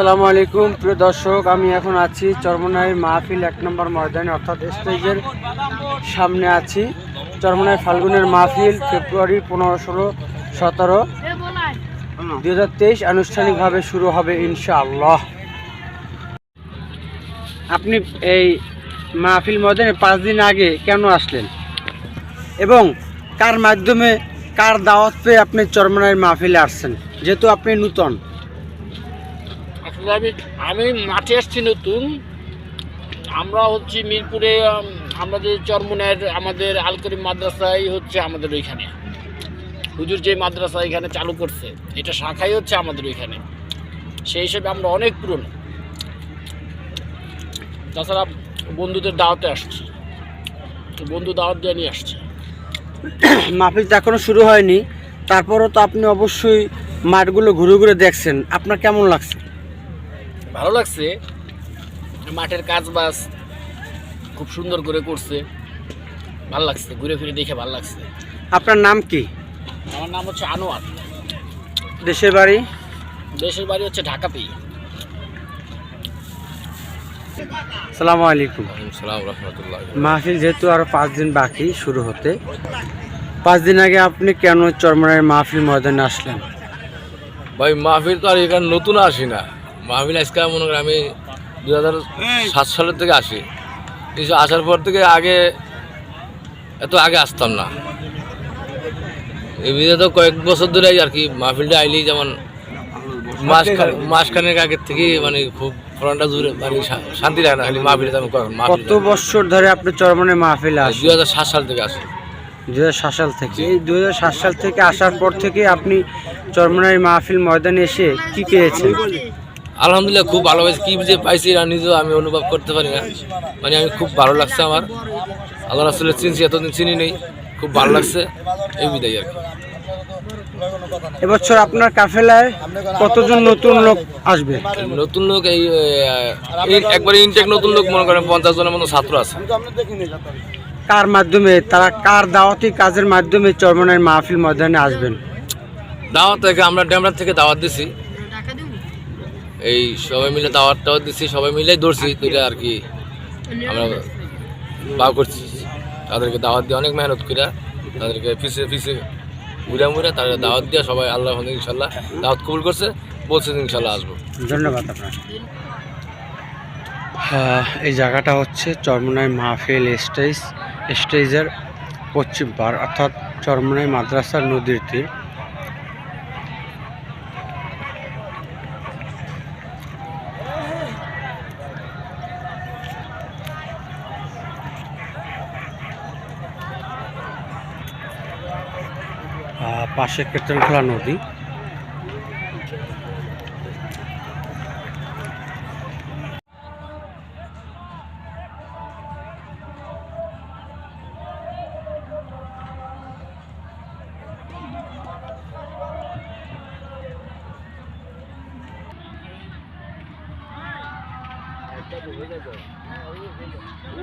আসসালামু আলাইকুম, প্রিয় দর্শক, আমি এখন আছি চরমনাই মাহফিল এক নম্বর ময়দানে, অর্থাৎ স্টেজের সামনে আছি। চরমনাই ফাল্গুনের মাহফিল, ফেব্রুয়ারি পনেরো, ষোলো, সতেরো তেইশ আনুষ্ঠানিকভাবে শুরু হবে ইনশাআল্লাহ। আপনি এই মাহফিল ময়দানে পাঁচ দিন আগে কেন আসলেন? এবং কার মাধ্যমে, কার দাওয়াত পেয়ে আপনি চরমনাইয়ের মাহফিলে আসছেন? যেহেতু আপনি নূতন। আমি আমি মাঠে আসছি নতুন। আমরা হচ্ছে মিরপুরে আমাদের চরমনের আমাদের আলকরি মাদ্রাসাই হচ্ছে আমাদের ওইখানে। হুজুর যে মাদ্রাসা এখানে চালু করছে, এটা শাখাই হচ্ছে আমাদের ওইখানে। সেই হিসেবে আমরা অনেক পুরনো। তাছাড়া বন্ধুদের দাওয়াতে আসছি। বন্ধু দাওয়াত দিয়ে নিয়ে আসছে। মাহফিল তো এখনও শুরু হয়নি। তারপরও তো আপনি অবশ্যই মাঠগুলো ঘুরে ঘুরে দেখছেন। আপনার কেমন লাগছে? ভালো লাগছে। মাঠের কাজ বাজ খুব সুন্দর করে করছে। ভালো লাগছে ঘুরে ফিরে দেখে ভালো লাগছে। আপনার নাম কি? আমার নাম হচ্ছে আনোয়ার। দেশের বাড়ি? দেশের বাড়ি হচ্ছে সালামু আলাইকুম। সালাম রহমতুল্লাহ মাহফিল যেহেতু আরও পাঁচ দিন বাকি শুরু হতে পাঁচ দিন আগে আপনি কেন চরমনাইয়ের মাহফিল ময়দানে আসলেন? ভাই মাহফিল তো আর এখানে নতুন আসি না। মাহফিল আজকে মনে করি আমি দু হাজার সাত সালের থেকে আসি। কিছু আসার পর থেকে আগে এত আগে আসতাম না। এমনিতে তো কয়েক বছর ধরে আর কি মাহফিলটা আইলেই যেমন মাস মাসখানেক আগের থেকে মানে খুব ফ্রন্টটা জুড়ে মানে শান্তি লাগে না খালি মাহফিলে আমি কখন কত বছর ধরে আপনি চরমনাই মাহফিল আসেন? দুই হাজার সাত সাল থেকে আসি। দু সাত সাল থেকে? এই দু সাত সাল থেকে আসার পর থেকে আপনি চরমনাইয়ের মাহফিল ময়দানে এসে কি পেয়েছেন? আলহামদুলিল্লাহ খুব ভালো হয়েছে কি যে পাইছি না নিজেও আমি অনুভব করতে পারি না। মানে আমি খুব ভালো লাগছে আমার। আল্লাহ রাসুলের চিনছি এতদিন চিনি নেই। খুব ভালো লাগছে। এই বিদায় আর কি। এবছর আপনার কাফেলায় কতজন নতুন লোক আসবে? নতুন লোক এই একবারে ইনটেক নতুন লোক মনে করেন পঞ্চাশ জনের মতো ছাত্র আছে। কার মাধ্যমে তারা কার দাওয়াতি কাজের মাধ্যমে চরমনাইয়ের মাহফিল ময়দানে আসবেন? দাওয়াত থেকে আমরা ড্যামরার থেকে দাওয়াত দিছি। এই সবাই মিলে দাওয়াত টাওয়াত দিছি, সবাই মিলেই ধরছি দুইটা আর কি আমরা পাও করছি। তাদেরকে দাওয়াত দিয়ে অনেক মেহনত করে তাদেরকে ফিসে ফিসে ঘুরে মুড়ে তাদের দাওয়াত দিয়ে সবাই আল্লাহ ইনশাল্লাহ দাওয়াত কবুল করছে, বলছে ইনশাল্লাহ আসব। ধন্যবাদ আপনার এই জায়গাটা হচ্ছে চরমনাই মাহফিল স্টেজ, স্টেজের পশ্চিম পার অর্থাৎ চরমনাই মাদ্রাসার নদীর তীর। পাশে কেতনখোলা নদী। ও